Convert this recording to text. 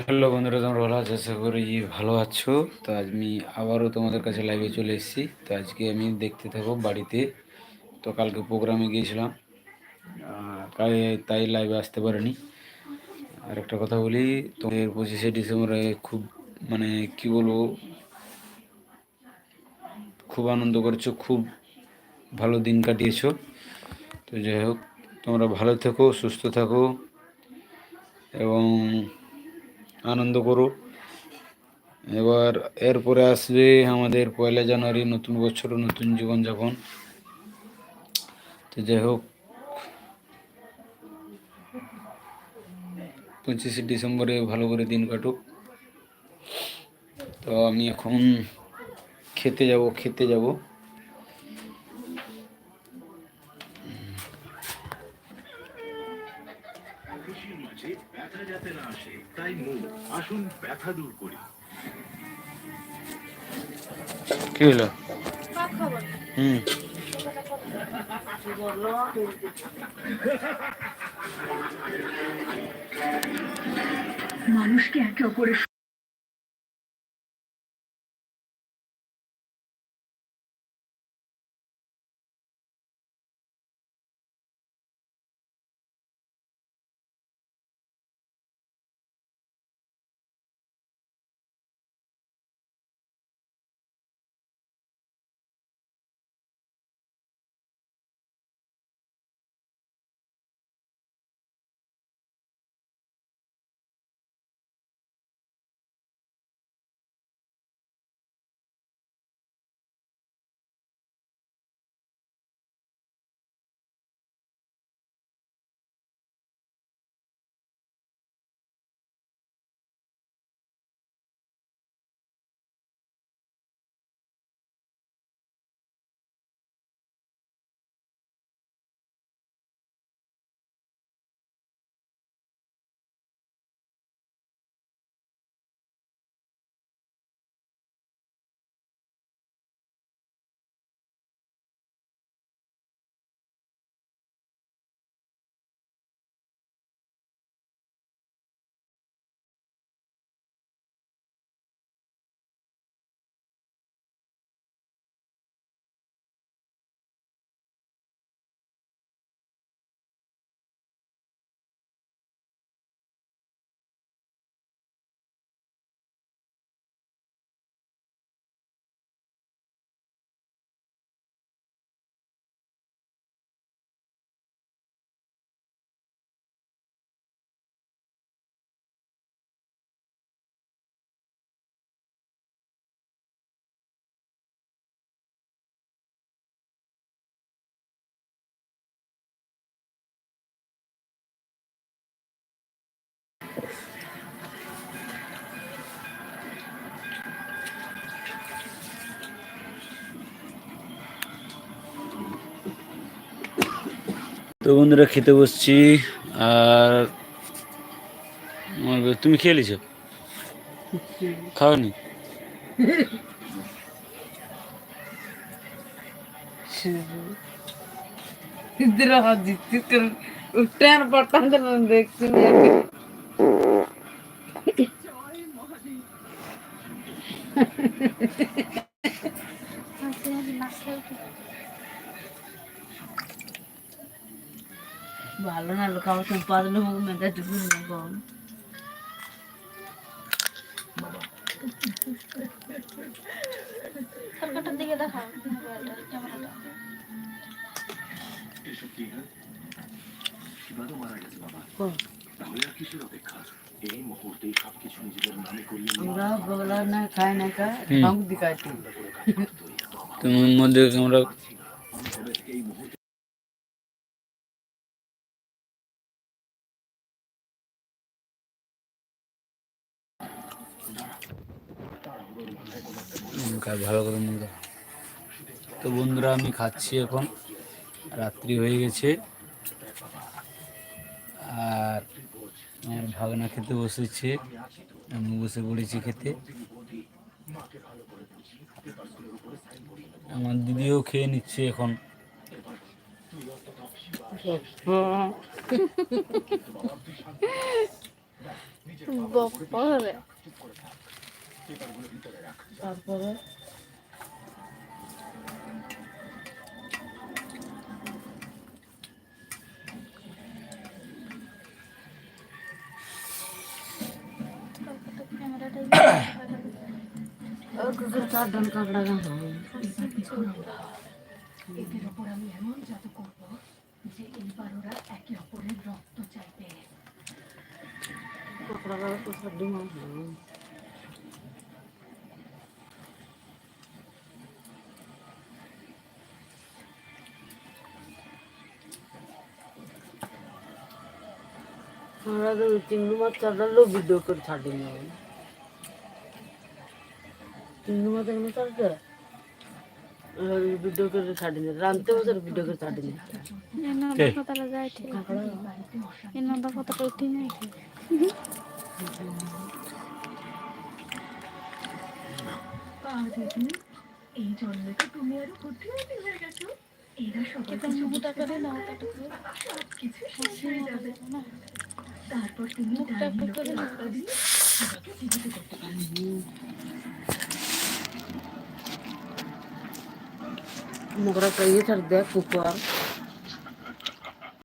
Hello বন্ধুরা, তোমরা ভালো আছো? আশা করি ভালো আছো। তো আজ আমি আবারও তোমাদের কাছে লাইভে চলে এসেছি। তো আজকে আমি দেখতে থাকো বাড়িতে। তো কালকে প্রোগ্রামে গিয়েছিলাম। তাই তাই লাইভে আসতে পারিনি। আর একটা কথা বলি, তোমাদের পঁচিশে ডিসেম্বরে খুব মানে কি বলব, খুব আনন্দ করেছ, খুব ভালো দিন কাটিয়েছো। তো যাই হোক, তোমরা ভালো থেকো, সুস্থ থাকো। এবং আনন্দ করো। এবার এরপরে আসবে আমাদের পয়লা জানুয়ারি নতুন বছর নতুন জীবনযাপন। তো যাই হোক, পঁচিশে ডিসেম্বরে ভালো করে দিন কাটুক। তো আমি এখন খেতে যাব খেতে যাব। আসুন ব্যথা দূর করি। কি হলো? হুম। মানুষকে একে অপরের তো বন্ধুরা খেতে বসছি আর আমার বে- তুমি খেয়ে নিছো খাওনি इधर आ जितने कर उठन पड़ता है ना देखते हैं লোক আমার সঙ্গে পাতলে মুখ মেঘা চুপ কম সরকারটার দিকে দেখা এসব কি হ্যাঁ? শিবাদও মারা গেছে বাবা। তাহলে আর কিসের অপেক্ষা? এই মুহূর্তেই সবকিছু নিজেদের নামে নিয়ে আমরা বগলা না খায় না কা কাউকে দিখাইতে তোমার মধ্যে আমরা এই মুহূর্তে হুম, খা- ভালো করে মুখ তো বন্ধুরা, আমি খাচ্ছি এখন। রাত্রি হয়ে গেছে। আর আমার ভাগনা খেতে বসেছে। আমি বসে পড়েছি খেতে। আমার দিদিও খেয়ে নিচ্ছে এখন। বপরে তারপরে? ক্যামেরাটাই ওর কুকুর চার ডান কাঁকড়া গান হবে এদের ওপর আমি এমন জাদু করব যে এইবার ওরা একে অপরের রক্ত চাইবে। আমরা তো চিংড়ি মাছ চাটালেও ভিডিও করে ছাড়ি না। চিংড়ি মাছ এগুলো ছাড়ছে ভিডিও করে ছাড়ি না। রানতে বছর ভিডিও করে ছাড়ি না। কথাটা যায় ঠিক এই কথাটা উঠি নাই। এই জন্মে তো তুমি আরও বুদ্ধিমতী হয়ে গেছো এরা সবাই এটা মুখটা করে? দাও সব কিছু শেষ হয়ে যাবে। তারপর তুমি মুখটা একটু করে দাও মোগরা কইয়ে ছাড় দেখ কুকুর